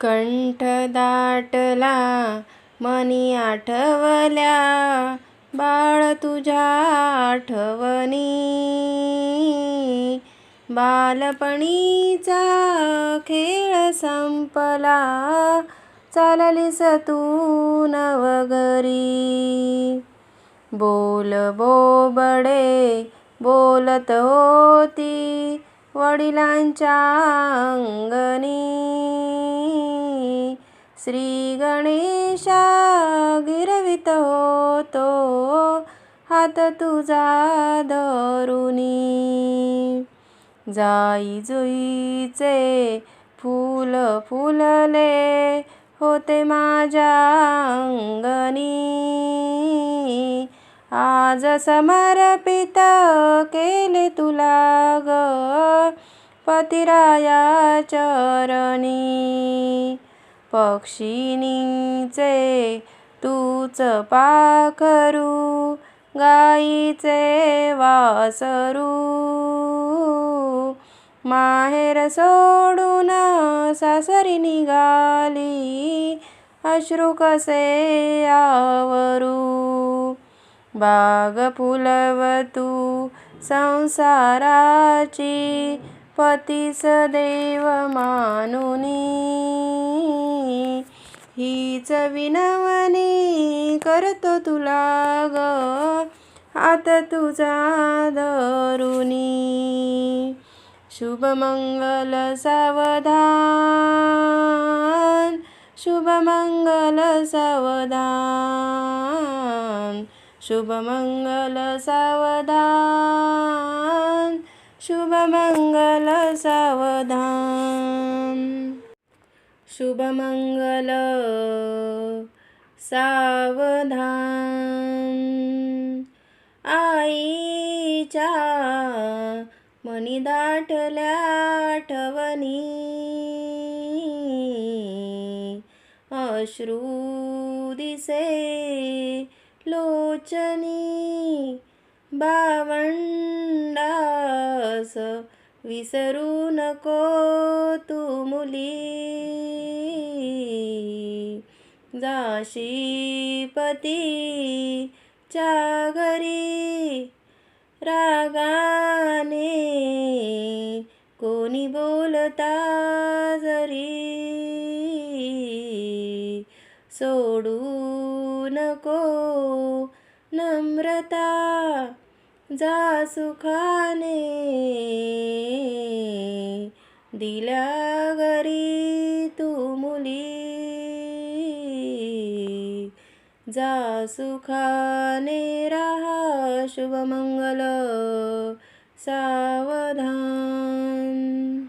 कंठ दाटला मनी आठवल्या बाळ तुझ्या आठवणी. बालपणीचा खेळ संपला चाललीस तू नवघरी. बोल बोबडे बोलत होती वडिलांच्या अंगणी. श्री गणेशा गिरवित होतो. हात तुझा धरुनी. जाई जुईचे फूल फुलले होते माझ्या अंगणी. आज समर्पित केले तुला ग पतिराया चरणी. पक्षिणीचे तूच पाखरू गाईचे वासरू. माहेर सोडून सासरी निघाली अश्रू कसे आवरू. बाग फुलवतू संसाराची पतीस देव मानुनी. हीच विनवणी करतो तुला ग. हात तुझा धरुणी शुभमंगल सावधान. शुभमंगल सावधान. शुभमंगल सावधान. शुभमंगल सावधान. शुभमंगल। सावधान। आईच्या मनी दाटल्या आठवणी अश्रू दिसे लोचनी। बावंडास विसरू नको तू मुली. जाशी पतीच्या घरी रागाने कोणी बोलता जरी. सोडू नको नम्रता. जा सुखाने दिल्या घरी तू मुली. जा सुखाने राहा शुभमंगल सावधान.